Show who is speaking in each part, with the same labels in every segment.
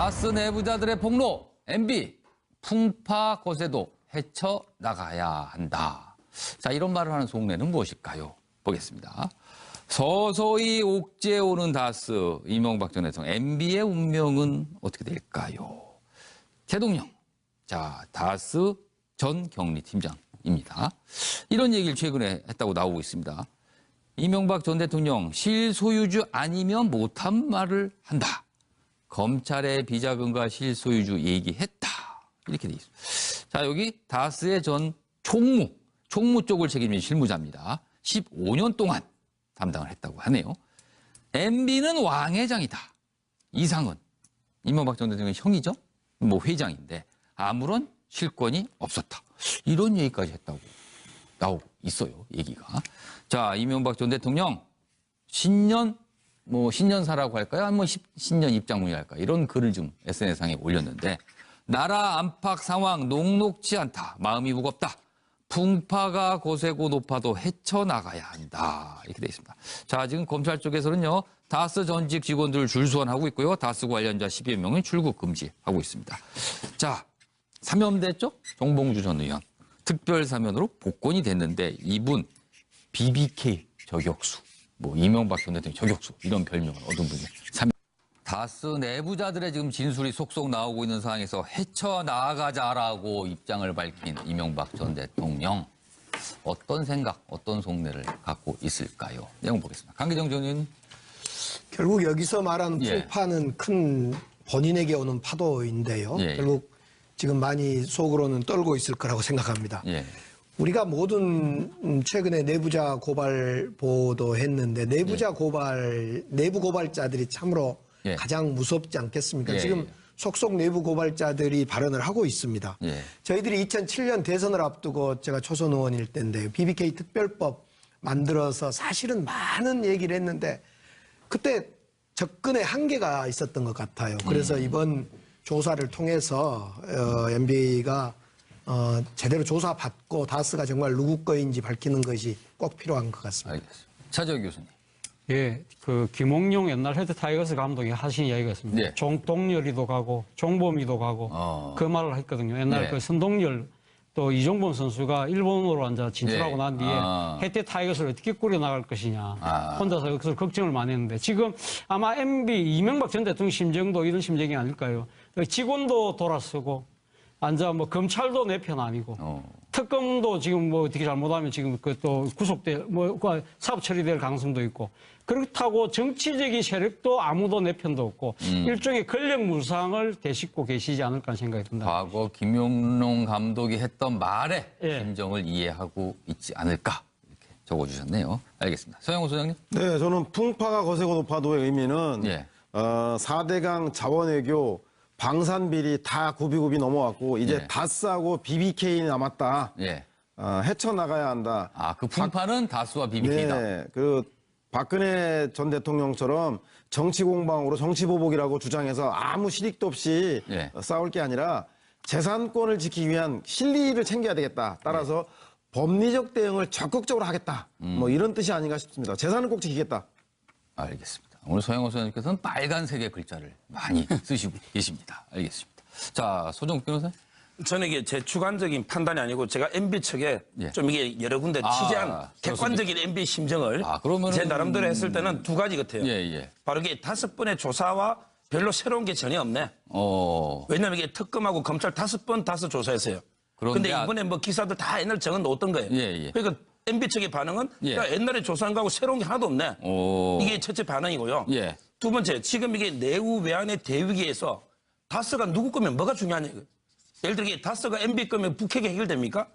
Speaker 1: 다스 내부자들의 폭로, MB, 풍파 거세도 헤쳐나가야 한다. 자, 이런 말을 하는 속내는 무엇일까요? 보겠습니다. 서서히 옥죄 오는 다스, 이명박 전 대통령, MB의 운명은 어떻게 될까요? 대통령, 자, 다스 전 경리팀장입니다. 이런 얘기를 최근에 했다고 나오고 있습니다. 이명박 전 대통령 실소유주 아니면 못한 말을 한다. 검찰의 비자금과 실소유주 얘기했다. 이렇게 돼 있습니다. 자, 여기 다스의 전 총무, 총무 쪽을 책임진 실무자입니다. 15년 동안 담당을 했다고 하네요. MB는 왕 회장이다. 이상은 이명박 전 대통령 형이죠? 뭐 회장인데 아무런 실권이 없었다. 이런 얘기까지 했다고 나오고 있어요. 얘기가. 자, 이명박 전 대통령 신년 뭐 신년사라고 할까요? 아니면 뭐 십- 신년 입장문이 할까? 이런 글을 좀 SNS상에 올렸는데 나라 안팎 상황 녹록지 않다. 마음이 무겁다. 풍파가 거세고 높아도 헤쳐나가야 한다. 이렇게 돼 있습니다. 자, 지금 검찰 쪽에서는요. 다스 전직 직원들을 줄소환하고 있고요. 다스 관련자 10여 명을 출국 금지하고 있습니다. 자, 사면됐죠? 정봉주 전 의원. 특별 사면으로 복권이 됐는데 이분 BBK 저격수, 뭐 이명박 전 대통령 저격수 이런 별명을 얻은 분이. 다스 내부자들의 지금 진술이 속속 나오고 있는 상황에서 헤쳐나가자라고 입장을 밝힌 이명박 전 대통령. 어떤 생각, 어떤 속내를 갖고 있을까요? 내용 보겠습니다. 강기정 전 의원.
Speaker 2: 결국 여기서 말하는
Speaker 1: 예.
Speaker 2: 풍파는 큰 본인에게 오는 파도인데요.
Speaker 1: 예, 예.
Speaker 2: 결국 지금 많이 속으로는 떨고 있을 거라고 생각합니다.
Speaker 1: 예.
Speaker 2: 우리가 모든 음, 최근에 내부자 고발 보도 했는데 내부자 고발 내부 고발자들이 참으로
Speaker 1: 예.
Speaker 2: 가장 무섭지 않겠습니까?
Speaker 1: 예,
Speaker 2: 지금
Speaker 1: 예.
Speaker 2: 속속 내부 고발자들이 발언을 하고 있습니다.
Speaker 1: 예.
Speaker 2: 저희들이 2007년 대선을 앞두고 제가 초선 의원일 때인데요. BBK 특별법 만들어서 사실은 많은 얘기를 했는데 그때 접근에 한계가 있었던 것 같아요. 그래서
Speaker 1: 음.
Speaker 2: 이번 조사를 통해서 어, MB가 어, 제대로 조사받고 다스가 정말 누구 거인지 밝히는 것이 꼭 필요한 것 같습니다.
Speaker 1: 알겠습니다. 차재혁 교수님.
Speaker 3: 예, 그 김홍룡 옛날 헤드 타이거스 감독이 하신 이야기가 있습니다.
Speaker 1: 네.
Speaker 3: 종동열이도 가고 종범이도 가고
Speaker 1: 어.
Speaker 3: 그 말을 했거든요. 옛날
Speaker 1: 네.
Speaker 3: 그 선동열 또 이종범 선수가 일본으로 앉아 진출하고
Speaker 1: 네.
Speaker 3: 난 뒤에
Speaker 1: 아.
Speaker 3: 해태 타이거스를 어떻게 꾸려 나갈 것이냐
Speaker 1: 아.
Speaker 3: 혼자서 여기서 걱정을 많이 했는데 지금 아마 MB 이명박 전 대통령 심정도 이런 심정이 아닐까요? 직원도 돌아서고 앉아 뭐 검찰도 내 편 아니고
Speaker 1: 어.
Speaker 3: 특검도 지금 뭐 어떻게 잘못하면 지금 그 또 구속돼 뭐그 사법 처리될 가능성도 있고 그렇다고 정치적인 세력도 아무도 내 편도 없고
Speaker 1: 음.
Speaker 3: 일종의 권력 무상을 되씹고 계시지 않을까 생각이 듭니다.
Speaker 1: 과거 김용룡 감독이 했던 말에
Speaker 3: 예.
Speaker 1: 심정을 이해하고 있지 않을까 이렇게 적어주셨네요. 알겠습니다. 서영호 소장님.
Speaker 4: 네, 저는 풍파가 거세고 높아도의 의미는
Speaker 1: 예.
Speaker 4: 어, 4대강 자원외교 방산비리 다 구비구비 넘어왔고 이제
Speaker 1: 예.
Speaker 4: 다스하고 BBK 남았다.
Speaker 1: 예.
Speaker 4: 어, 헤쳐나가야 한다.
Speaker 1: 아, 그 풍파는 다수와 BBK다.
Speaker 4: 네, 그 박근혜 전 대통령처럼 정치 공방으로 정치 보복이라고 주장해서 아무 실익도 없이
Speaker 1: 예.
Speaker 4: 싸울 게 아니라 재산권을 지키기 위한 실리를 챙겨야 되겠다. 따라서 법리적 대응을 적극적으로 하겠다. 뭐 이런 뜻이 아닌가 싶습니다. 재산은 꼭 지키겠다.
Speaker 1: 알겠습니다. 오늘 서영호 소장님께서는 빨간색의 글자를 많이 쓰시고 계십니다. 알겠습니다. 자, 소정국 변호사.
Speaker 5: 저는 이게 제 주관적인 판단이 아니고 제가 MB 측에
Speaker 1: 예.
Speaker 5: 좀 이게 여러 군데
Speaker 1: 아,
Speaker 5: 취재한 객관적인 MB 심정을
Speaker 1: 아,
Speaker 5: 제 나름대로 했을 때는 두 가지 같아요.
Speaker 1: 예, 예.
Speaker 5: 바로 이게 다섯 번의 조사와 별로 새로운 게 전혀 없네.
Speaker 1: 어,
Speaker 5: 왜냐면 이게 특검하고 검찰 다섯 번 다섯 조사했어요.
Speaker 1: 그런데 아-
Speaker 5: 이번에 뭐 기사들 다 옛날 적은 놓았던 거예요.
Speaker 1: 예, 예.
Speaker 5: 그러니까 MB 측의 반응은
Speaker 1: 예.
Speaker 5: 야, 옛날에 조사한 거하고 새로운 게 하나도 없네.
Speaker 1: 어,
Speaker 5: 이게 첫째 반응이고요.
Speaker 1: 예.
Speaker 5: 두 번째, 지금 이게 내후 외환의 대위기에서 다스가 누구 거면 뭐가 중요하냐. 예를 들어 이게 다스가 MB 거면 북핵이 해결됩니까?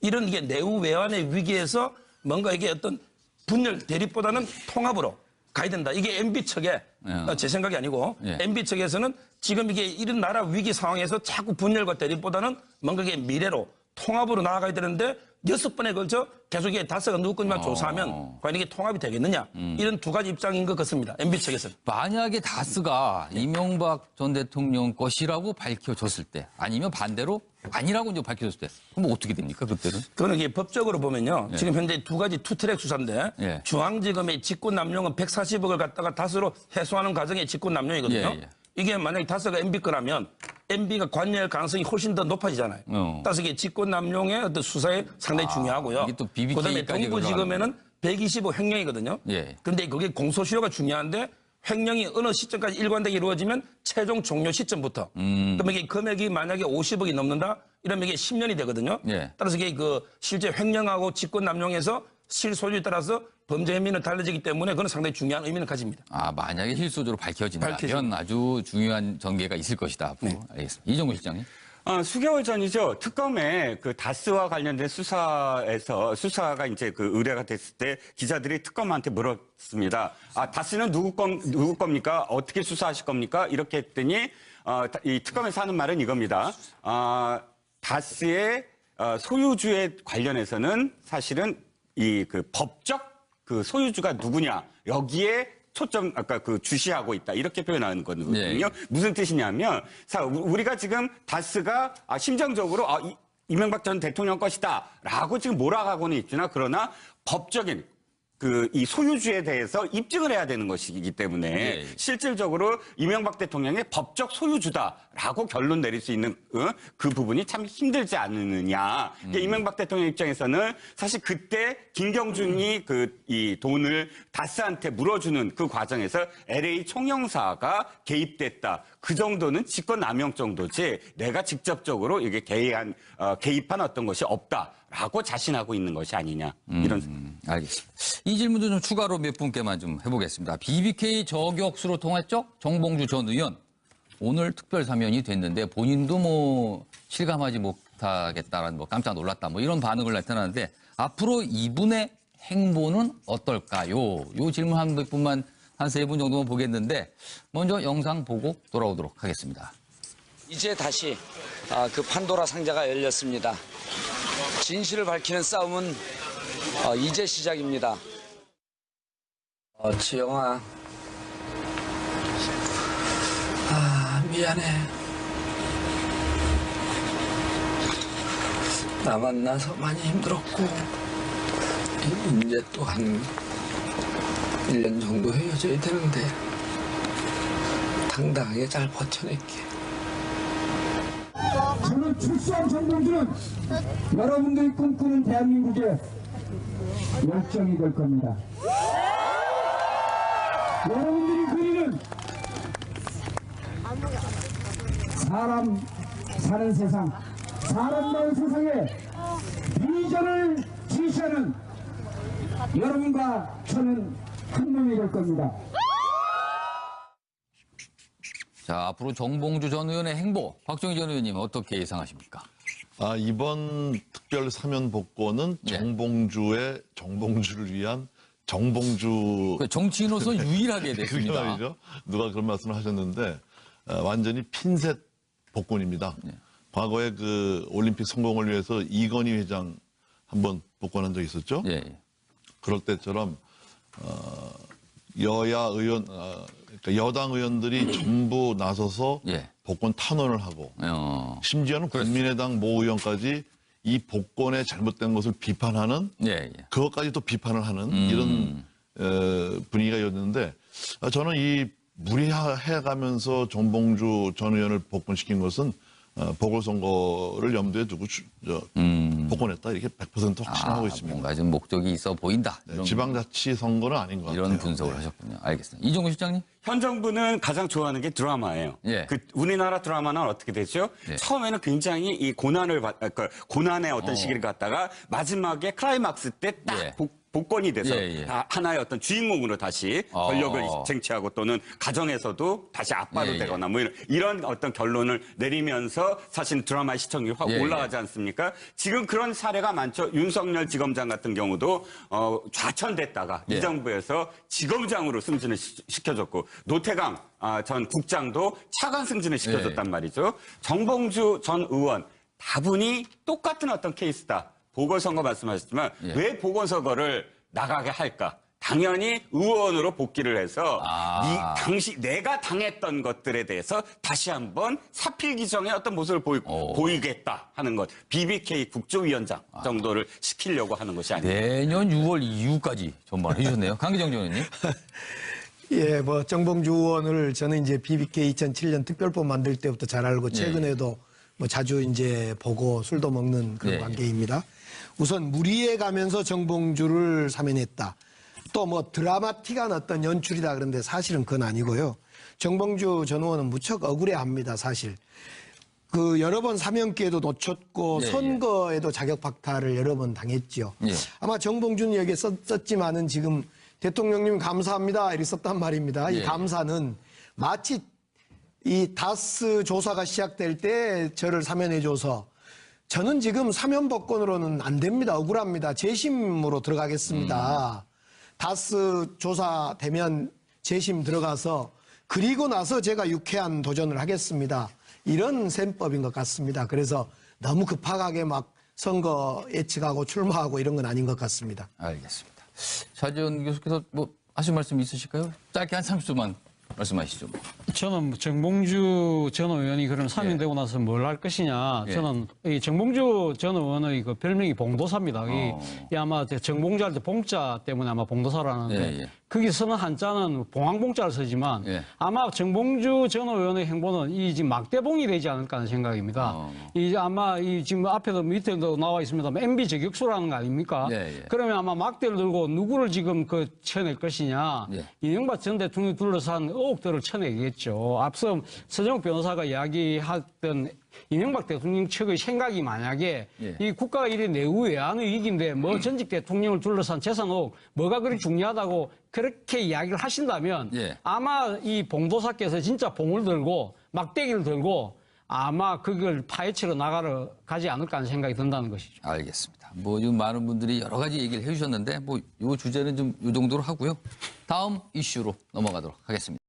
Speaker 5: 이런 이게 내후 외환의 위기에서 뭔가 이게 어떤 분열 대립보다는 통합으로 가야 된다. 이게 MB 측의
Speaker 1: 예.
Speaker 5: 어, 제 생각이 아니고
Speaker 1: 예.
Speaker 5: MB 측에서는 지금 이게 이런 나라 위기 상황에서 자꾸 분열과 대립보다는 뭔가 이게 미래로 통합으로 나아가야 되는데 여섯 번에 걸쳐 계속 이게 다스가 누구 거만
Speaker 1: 어.
Speaker 5: 조사하면 과연 이게 통합이 되겠느냐 이런 두 가지 입장인 것 같습니다. MB 측에서는.
Speaker 1: 만약에 다스가 이명박 전 대통령 것이라고 밝혀졌을 때 아니면 반대로 아니라고 이제 밝혀졌을 때 그럼 어떻게 됩니까 그때는?
Speaker 5: 그거는 이게 법적으로 보면요. 지금 현재 두 가지 투트랙 수사인데
Speaker 1: 예.
Speaker 5: 중앙지검의 직권 남용은 140억을 갖다가 다수로 해소하는 과정의 직권 남용이거든요.
Speaker 1: 예, 예.
Speaker 5: 이게 만약에 다스가 MB 거라면 MB가 관여할 가능성이 훨씬 더 높아지잖아요.
Speaker 1: 어.
Speaker 5: 따라서 이게 직권 남용의 어떤 수사에 상당히 중요하고요.
Speaker 1: 이게 또 BBK
Speaker 5: 그다음에 동부지검에는 125 횡령이거든요.
Speaker 1: 예.
Speaker 5: 근데 그게 공소시효가 중요한데 횡령이 어느 시점까지 일관되게 이루어지면 최종 종료 시점부터.
Speaker 1: 음.
Speaker 5: 그러면 이게 금액이 만약에 50억이 넘는다? 이러면 이게 10년이 되거든요.
Speaker 1: 예.
Speaker 5: 따라서 이게 그 실제 횡령하고 직권 남용에서 실소유에 따라서 범죄 혐의는 달라지기 때문에 그건 상당히 중요한 의미는 가집니다.
Speaker 1: 아 만약에 실소주로 밝혀진다면
Speaker 5: 밝혀진다.
Speaker 1: 아주 중요한 전개가 있을 것이다. 앞으로.
Speaker 5: 네.
Speaker 1: 알겠습니다. 이정우 실장님.
Speaker 6: 어, 수개월 전이죠. 특검에 그 다스와 관련된 수사에서 수사가 이제 그 의뢰가 됐을 때 기자들이 특검한테 물었습니다. 아, 다스는 누구 건, 누구 겁니까? 어떻게 수사하실 겁니까? 이렇게 했더니, 어, 다- 이 특검에서 하는 말은 이겁니다. 아, 다스의 어, 소유주에 관련해서는 사실은 이 그 법적 그 소유주가 누구냐 여기에 초점 아까 그 주시하고 있다 이렇게 표현하는 거거든요.
Speaker 1: 예.
Speaker 6: 무슨 뜻이냐면 자 우- 우리가 지금 다스가 아, 심정적으로 아, 이, 이명박 전 대통령 것이다라고 지금 몰아가고는 있으나 그러나 법적인 그 이 소유주에 대해서 입증을 해야 되는 것이기 때문에
Speaker 1: 예.
Speaker 6: 실질적으로 이명박 대통령의 법적 소유주다라고 결론 내릴 수 있는 어? 그 부분이 참 힘들지 않느냐. 이게 이명박 대통령 입장에서는 사실 그때 김경준이 그이 돈을 다스한테 물어주는 그 과정에서 LA 총영사가 개입됐다. 그 정도는 직권 남용 정도지 내가 직접적으로 이게 개입한 어, 개입한 어떤 것이 없다 라고 자신하고 있는 것이 아니냐 이런.
Speaker 1: 음, 알겠습니다. 이 질문도 좀 추가로 몇 분께만 좀 해보겠습니다. BBK 저격수로 통했죠? 정봉주 전 의원. 오늘 특별 사면이 됐는데 본인도 뭐 실감하지 못하겠다라는 뭐 깜짝 놀랐다 뭐 이런 반응을 나타나는데 앞으로 이분의 행보는 어떨까요? 요 질문 한몇 분만 한 세 분 정도만 보겠는데 먼저 영상 보고 돌아오도록 하겠습니다.
Speaker 7: 이제 다시 아, 그 판도라 상자가 열렸습니다. 진실을 밝히는 싸움은 어, 이제 시작입니다. 어, 지영아. 아, 미안해. 나 만나서 많이 힘들었고, 이제 또 한 1년 정도 헤어져야 되는데, 당당하게 잘 버텨낼게.
Speaker 8: 저는 출소한 정봉주는 여러분들이 꿈꾸는 대한민국의 열정이 될 겁니다. 여러분들이 그리는 사람 사는 세상, 사람 나는 세상에 비전을 지시하는 여러분과 저는 한 놈이 될 겁니다.
Speaker 1: 자, 앞으로 정봉주 전 의원의 행보, 박정희 전 의원님 어떻게 예상하십니까?
Speaker 9: 아, 이번 특별 사면 복권은
Speaker 1: 예.
Speaker 9: 정봉주의 정봉주를 위한 정봉주
Speaker 1: 그 정치인으로서 유일하게 됐습니다.
Speaker 9: 말이죠. 누가 그런 말씀을 하셨는데 어, 완전히 핀셋 복권입니다.
Speaker 1: 예.
Speaker 9: 과거에 그 올림픽 성공을 위해서 이건희 회장 한번 복권한 적 있었죠.
Speaker 1: 예, 예.
Speaker 9: 그럴 때처럼 어, 여야 의원, 어, 그러니까 여당 의원들이 전부 나서서
Speaker 1: 예.
Speaker 9: 복권 탄원을 하고
Speaker 1: 어,
Speaker 9: 심지어는 국민의당 모 의원까지 이 복권의 잘못된 것을 비판하는
Speaker 1: 예, 예.
Speaker 9: 그것까지 또 비판을 하는
Speaker 1: 음.
Speaker 9: 이런 어, 분위기가였는데 아, 저는 이 무리해가면서 정봉주 전 의원을 복권시킨 것은 어, 보궐선거를 염두에 두고 주- 저, 복권했다 이렇게 100% 확신하고
Speaker 1: 음. 아,
Speaker 9: 있습니다.
Speaker 1: 뭔가 좀 목적이 있어 보인다.
Speaker 9: 네, 지방자치 선거는 아닌 것 같아요.
Speaker 1: 이런 분석을
Speaker 9: 네.
Speaker 1: 하셨군요. 알겠습니다. 이종구 실장님?
Speaker 6: 현 정부는 가장 좋아하는 게 드라마예요.
Speaker 1: 예.
Speaker 6: 그 우리나라 드라마는 어떻게 되죠?
Speaker 1: 예.
Speaker 6: 처음에는 굉장히 이 고난을 받, 아, 그 고난의 어떤
Speaker 1: 어.
Speaker 6: 시기를 갖다가 마지막에 클라이막스 때딱
Speaker 1: 예.
Speaker 6: 복권이 돼서
Speaker 1: 예, 예.
Speaker 6: 아, 하나의 어떤 주인공으로 다시
Speaker 1: 어.
Speaker 6: 권력을 쟁취하고 또는 가정에서도 다시 아빠로
Speaker 1: 예, 예.
Speaker 6: 되거나 뭐 이런, 이런 어떤 결론을 내리면서 사실 드라마의 시청률이 확
Speaker 1: 예,
Speaker 6: 올라가지 않습니까? 지금 그런 사례가 많죠. 윤석열 지검장 같은 경우도 어, 좌천됐다가
Speaker 1: 예.
Speaker 6: 이 정부에서 지검장으로 승진을 시- 시켜줬고 노태강 아, 전 국장도 차관 승진을 시켜줬단
Speaker 1: 예.
Speaker 6: 말이죠. 정봉주 전 의원 다분히 똑같은 어떤 케이스다. 보궐선거 말씀하셨지만
Speaker 1: 예.
Speaker 6: 왜 보궐선거를 나가게 할까? 당연히 의원으로 복귀를 해서
Speaker 1: 아.
Speaker 6: 이 당시 내가 당했던 것들에 대해서 다시 한번 사필 기정의 어떤 모습을 보이,
Speaker 1: 오.
Speaker 6: 보이겠다 하는 것. BBK 국조위원장 정도를 시키려고 하는 것이 아니에요.
Speaker 1: 내년 6월 이후까지 전망을 해주셨네요. 강기정 전 의원님?
Speaker 2: 예, 뭐 정봉주 의원을 저는 이제 BBK 2007년 특별법 만들 때부터 잘 알고 최근에도 뭐 자주 이제 보고 술도 먹는 그런
Speaker 1: 예, 예.
Speaker 2: 관계입니다. 우선 무리해 가면서 정봉주를 사면했다. 또 뭐 드라마틱한 어떤 연출이다 그런데 사실은 그건 아니고요. 정봉주 전 의원은 무척 억울해합니다, 사실. 그 여러 번 사면 기회도 놓쳤고
Speaker 1: 예, 예.
Speaker 2: 선거에도 자격 박탈을 여러 번 당했죠.
Speaker 1: 예.
Speaker 2: 아마 정봉준 여기에 썼, 썼지만은 지금 대통령님 감사합니다 이렇게 썼단 말입니다.
Speaker 1: 예.
Speaker 2: 이 감사는 마치 이 다스 조사가 시작될 때 저를 사면해줘서 저는 지금 사면법권으로는 안 됩니다. 억울합니다. 재심으로 들어가겠습니다. 다스 조사 되면 재심 들어가서 그리고 나서 제가 유쾌한 도전을 하겠습니다. 이런 셈법인 것 같습니다. 그래서 너무 급하게 막 선거 예측하고 출마하고 이런 건 아닌 것 같습니다.
Speaker 1: 알겠습니다. 차지원 교수께서 뭐 하실 말씀 있으실까요? 짧게 한 30초만 말씀하시죠. 뭐.
Speaker 3: 저는 정봉주 전 의원이 그런 사면되고 나서 뭘 할 것이냐.
Speaker 1: 예.
Speaker 3: 저는 이 정봉주 전 의원의 그 별명이 봉도사입니다. 이-
Speaker 1: 어.
Speaker 3: 이, 아마 저 정봉주 할 때 봉자 때문에 아마 봉도사라는데
Speaker 1: 예, 예.
Speaker 3: 거기 쓰는 한자는 봉황봉자를 쓰지만
Speaker 1: 예.
Speaker 3: 아마 정봉주 전 의원의 행보는 이 지금 막대봉이 되지 않을까 하는 생각입니다.
Speaker 1: 어.
Speaker 3: 이 아마 이 지금 앞에도 밑에도 나와 있습니다만 MB 저격수라는 거 아닙니까?
Speaker 1: 예, 예.
Speaker 3: 그러면 아마 막대를 들고 누구를 지금 그 쳐낼 것이냐.
Speaker 1: 예.
Speaker 3: 이명박 전 대통령이 둘러싼 의혹들을 쳐내겠죠. 앞서 서정욱 변호사가 이야기했던 이명박 대통령 측의 생각이 만약에
Speaker 1: 예.
Speaker 3: 이 국가가 이래 내후 외환의 위기인데 뭐 전직 대통령을 둘러싼 재산 의혹 뭐가 그리 중요하다고 그렇게 이야기를 하신다면
Speaker 1: 예.
Speaker 3: 아마 이 봉도사께서 진짜 봉을 들고 막대기를 들고 아마 그걸 파헤치러 나가러 가지 않을까 하는 생각이 든다는 것이죠.
Speaker 1: 알겠습니다. 뭐 지금 많은 분들이 여러 가지 얘기를 해주셨는데 뭐 이 주제는 좀 이 정도로 하고요. 다음 이슈로 넘어가도록 하겠습니다.